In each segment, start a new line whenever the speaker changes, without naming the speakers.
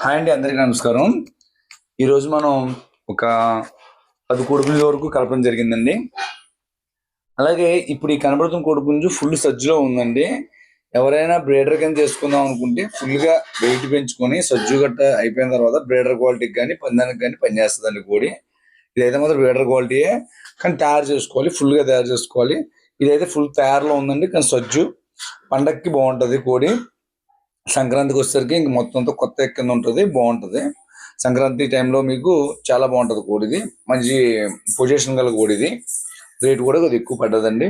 Hi అండి అందరికీ నమస్కారం. ఈరోజు మనం ఒక పది కొడుకుల వరకు కలపడం జరిగిందండి. అలాగే ఇప్పుడు ఈ కనబడుతున్న కొడుకు ఫుల్ సజ్జులో ఉందండి. ఎవరైనా బ్రేడర్ కింద చేసుకుందాం అనుకుంటే ఫుల్గా వెయిట్ పెంచుకొని సజ్జు గట్ట అయిపోయిన తర్వాత బ్రేడర్ క్వాలిటీకి కానీ పందానికి కానీ పనిచేస్తుందండి కోడి. ఇదైతే మాత్రం బ్రేడర్ క్వాలిటీయే కానీ తయారు చేసుకోవాలి ఫుల్గా తయారు చేసుకోవాలి. ఇదైతే ఫుల్ తయారులో ఉందండి కానీ సజ్జు పండక్కి బాగుంటుంది కోడి. సంక్రాంతికి వచ్చేసరికి ఇంక మొత్తం అంతా కొత్త కింద ఉంటుంది బాగుంటుంది. సంక్రాంతి టైంలో మీకు చాలా బాగుంటుంది కోడిది. మంచి పొజిషన్ గల కోడిది. రేట్ కూడా కొద్దిగా ఎక్కువ పడ్డదండి.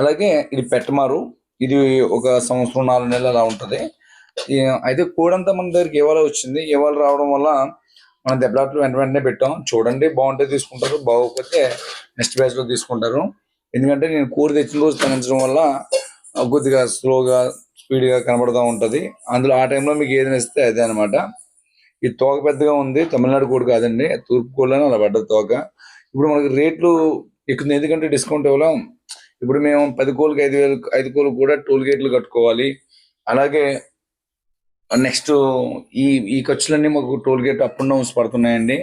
అలాగే ఇది పెట్టమారు. ఇది ఒక సంవత్సరం నాలుగు నెలలు అలా ఉంటుంది. అయితే కోడంతా మన దగ్గరికి ఇవాళ వచ్చింది. ఇవాళ రావడం వల్ల మనం దెబ్బలాట్లు వెంట వెంటనే పెట్టాం. చూడండి బాగుంటే తీసుకుంటారు బాగోకపోతే నెక్స్ట్ బ్యాచ్లో తీసుకుంటారు. ఎందుకంటే నేను కూర తెచ్చిన రోజు తగ్గించడం వల్ల కొద్దిగా స్లోగా స్పీడ్గా కనబడుతూ ఉంటది. అందులో ఆ టైంలో మీకు ఏది నచ్చితే అదే అనమాట ఈ తోక పెద్దగా ఉంది. తమిళనాడు కోడి కాదండి. తూర్పు కోళ్ళని అలా పడ్డది తోక. ఇప్పుడు మనకి రేట్లు ఎక్కువ ఎందుకంటే డిస్కౌంట్ ఇవ్వలేం. ఇప్పుడు మేము పది కోళ్ళకి ఐదు వేలు ఐదు కోళ్ళు కూడా టోల్ గేట్లు కట్టుకోవాలి. అలాగే నెక్స్ట్ ఈ ఈ ఖర్చులన్నీ మాకు toll gate up and downs పడుతున్నాయండి.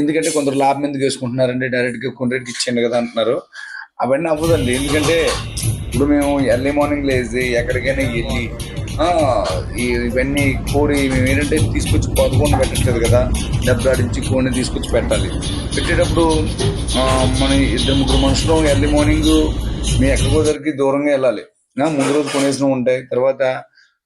ఎందుకంటే కొందరు లాభం ఎందుకు వేసుకుంటున్నారండి డైరెక్ట్గా కొన్ని రేట్కి ఇచ్చేయండి కదా అంటున్నారు. అవన్నీ అవ్వదండి. ఎందుకంటే ఇప్పుడు మేము ఎర్లీ మార్నింగ్ లేచి ఎక్కడికైనా వెళ్ళి ఆ, ఈ- ఇవన్నీ కోడి మేము ఏంటంటే తీసుకొచ్చి పదకొండు పెట్టట్లేదు కదా దెబ్బలాడించి కోడిని తీసుకొచ్చి పెట్టాలి. పెట్టేటప్పుడు ఆ, మన ఇద్దరు ముగ్గురు మనుషులు ఎర్లీ మార్నింగ్ మేము ఎక్కడికో దూరంగా వెళ్ళాలి. ముందు రోజు కొనేసిన ఉంటాయి. తర్వాత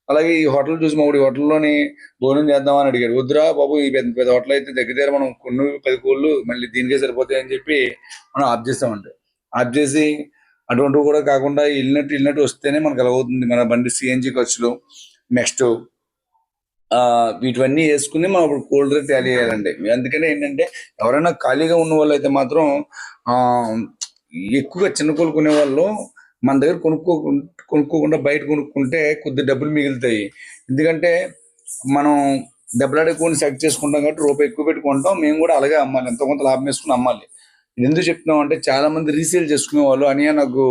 అలాగే ఈ హోటల్ చూసి మా ఊడి హోటల్లోని భోజనం చేద్దామని అడిగారు వద్దురా బాబు ఈ పెద్ద పెద్ద హోటల్ అయితే దగ్గర దగ్గర మనం కొన్ని పది కోళ్ళు మళ్ళీ దీనికే సరిపోతాయి అని చెప్పి మనం ఆఫ్ చేస్తామండి ఆఫ్ చేసి అటువంటివి కూడా కాకుండా వెళ్ళినట్టు వెళ్ళినట్టు వస్తేనే మనకు అవుతుంది మన బండి సిఎన్జి ఖర్చులు నెక్స్ట్ వీటివన్నీ వేసుకుని మనం ఇప్పుడు కోల్డ్ రేట్ ట్యాలీ చేయాలండి. అందుకనే ఏంటంటే ఎవరైనా ఖాళీగా ఉన్న వాళ్ళు అయితే మాత్రం ఎక్కువగా చిన్న కొనుక్కునే వాళ్ళు మన దగ్గర కొనుక్కో కొనుక్కోకుండా బయట కొనుక్కుంటే కొద్ది డబ్బులు మిగులుతాయి. ఎందుకంటే మనం దెబ్బలాడే కోడిని సెలెక్ట్ చేసుకుంటాం కాబట్టి రూపాయి ఎక్కువ పెట్టుకుంటాం. మేము కూడా అలాగే అమ్మాలి. ఎంతో కొంత లాభం వేసుకుని అమ్మాలి. ఇది ఎందుకు చెప్తున్నాం అంటే చాలా మంది రీసేల్ చేసుకునే వాళ్ళు అని నాకు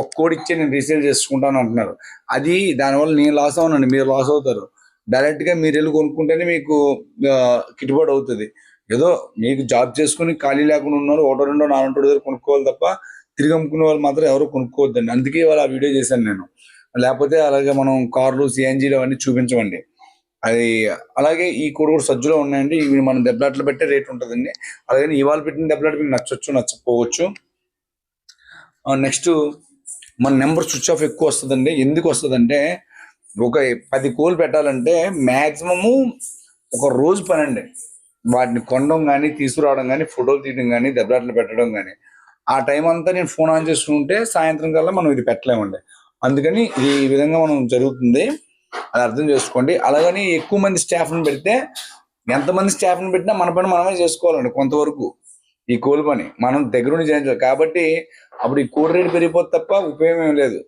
ఒక్క కోడి ఇచ్చే నేను రీసేల్ చేసుకుంటాను అంటున్నారు. అది దానివల్ల నేను లాస్ అవునండి మీరు లాస్ అవుతారు. డైరెక్ట్గా మీరు వెళ్ళి కొనుక్కుంటేనే మీకు కిట్టుబాటు గిట్టుబాటు అవుతుంది. ఏదో మీకు జాబ్ చేసుకుని ఖాళీ లేకుండా ఉన్నారు ఒకటో రెండో నాలుగు దగ్గర కొనుక్కోవాలి తప్ప తిరిగి అమ్ముకునే వాళ్ళు మాత్రం ఎవరు కొనుక్కోవద్దండి. అందుకే ఇవాళ ఆ వీడియో చేశాను నేను. లేకపోతే అలాగే మనం కార్లు సిఎన్జీలు అవన్నీ చూపించమండి. అది అలాగే ఈ కోడి కూడా సజ్జులో ఉన్నాయండి. ఇవి మనం దెబ్బలాట్లు పెట్టే రేట్ ఉంటుందండి. అలాగే ఇవాళ పెట్టిన దెబ్బలాట మీకు నచ్చొచ్చు నచ్చకపోవచ్చు. నెక్స్ట్ మన నెంబర్ స్విచ్ ఆఫ్ ఎక్కువ వస్తుందండి. ఎందుకు వస్తుందంటే ఒక పది కూలు పెట్టాలంటే మ్యాక్సిమము ఒక రోజు పని అండి వాటిని కొనడం కానీ తీసుకురావడం కానీ ఫోటోలు తీయడం కానీ దెబ్బలాట్లు పెట్టడం కానీ ఆ టైం అంతా నేను ఫోన్ ఆన్ చేస్తుంటే సాయంత్రం కల్లా మనం ఇది పెట్టలేమండి. అందుకని ఈ విధంగా మనం జరుగుతుంది. అది అర్థం చేసుకోండి. అలాగని ఎక్కువ మంది స్టాఫ్ని పెడితే ఎంతమంది స్టాఫ్ని పెట్టినా మన పని మనమే చేసుకోవాలండి కొంతవరకు ఈ కోల్ పని. మనం దగ్గరుండి చేయించాలి. కాబట్టి అప్పుడు ఈ కోడి రేటు పెరిగిపోతే తప్ప ఉపయోగం ఏం లేదు.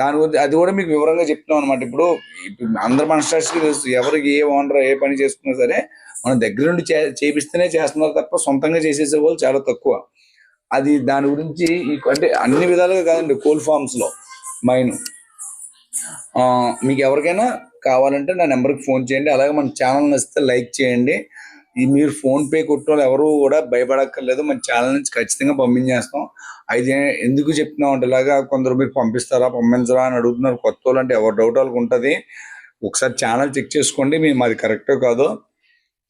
దాని గురించి అది కూడా మీకు వివరంగా చెప్తున్నాం అనమాట ఇప్పుడు అందరు మన తెలుసు ఎవరికి ఏ ఓనర్ ఏ పని చేసుకున్నా సరే మనం దగ్గరుండి చే చేపిస్తేనే చేస్తున్నారు తప్ప సొంతంగా చేసేసే వాళ్ళు చాలా తక్కువ. అది దాని గురించి అంటే అన్ని విధాలుగా కాదండి కోల్ ఫార్మ్స్లో మైన్. మీకు ఎవరికైనా కావాలంటే నా నెంబర్కి ఫోన్ చేయండి. అలాగే మన ఛానల్ నచ్చితే లైక్ చేయండి. ఈ మీరు ఫోన్ పే కొట్టడం ఎవరు కూడా భయపడక్కర్లేదు. మన ఛానల్ నుంచి ఖచ్చితంగా పంపించేస్తాం. అయితే ఎందుకు చెప్తున్నాం అంటే ఇలాగా కొందరు మీరు పంపిస్తారా పంపించరా అని అడుగుతున్నారు. కొత్త వాళ్ళు అంటే ఎవరు డౌట్ వాళ్ళకి ఉంటుంది. ఒకసారి ఛానల్ చెక్ చేసుకోండి. మేము మాది కరెక్టో కాదో.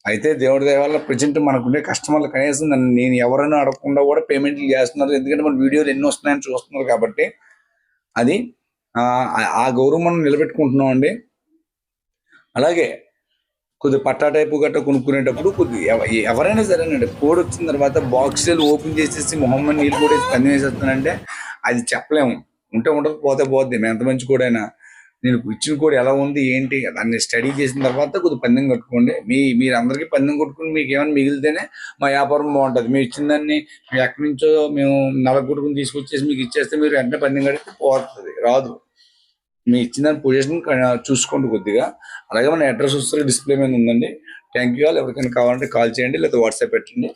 అయితే దేవుడి దయ వల్ల ప్రజెంట్ మనకుండే కస్టమర్లు కనీసం నన్ను నేను ఎవరైనా అడగకుండా కూడా పేమెంట్లు చేస్తున్నారు. ఎందుకంటే మన వీడియోలు ఎన్ని వస్తున్నాయని చూస్తున్నారు కాబట్టి అది ఆ, గౌరవం మనం నిలబెట్టుకుంటున్నాం అండి అలాగే కొద్ది పట్టా టైపు గట్ట కొనుక్కునేటప్పుడు కొద్ది ఎవరైనా సరేనండి కోడ్ వచ్చిన తర్వాత బాక్సులు ఓపెన్ చేసేసి మొహమ్మద్ నీళ్ళు కూడా వేసి పందెం వేసేస్తానంటే అది చెప్పలేము. ఉంటే ఉండదు పోతే పోద్ది. మేము ఎంత మంచి కోడైనా నేను ఇచ్చిన కూడా ఎలా ఉంది ఏంటి దాన్ని స్టడీ చేసిన తర్వాత కొద్ది పందెం కట్టుకోండి. మీ మీరు అందరికీ పందెం కొట్టుకుని మీకు ఏమైనా మిగిలితేనే మా వ్యాపారం బాగుంటుంది. మీ ఇచ్చిన దాన్ని ఎక్కడి నుంచో మేము నలగొట్టుకుని తీసుకొచ్చేసి మీకు ఇచ్చేస్తే మీరు వెంటనే పందెం కడితే పోతుంది రాదు. మీ ఇచ్చిన పొజిషన్ చూసుకోండి కొద్దిగా. అలాగే మన అడ్రస్ వస్తే డిస్ప్లే మీద ఉందండి. Thank you all. ఎవరికైనా కావాలంటే కాల్ చేయండి లేదా వాట్సాప్ పెట్టండి.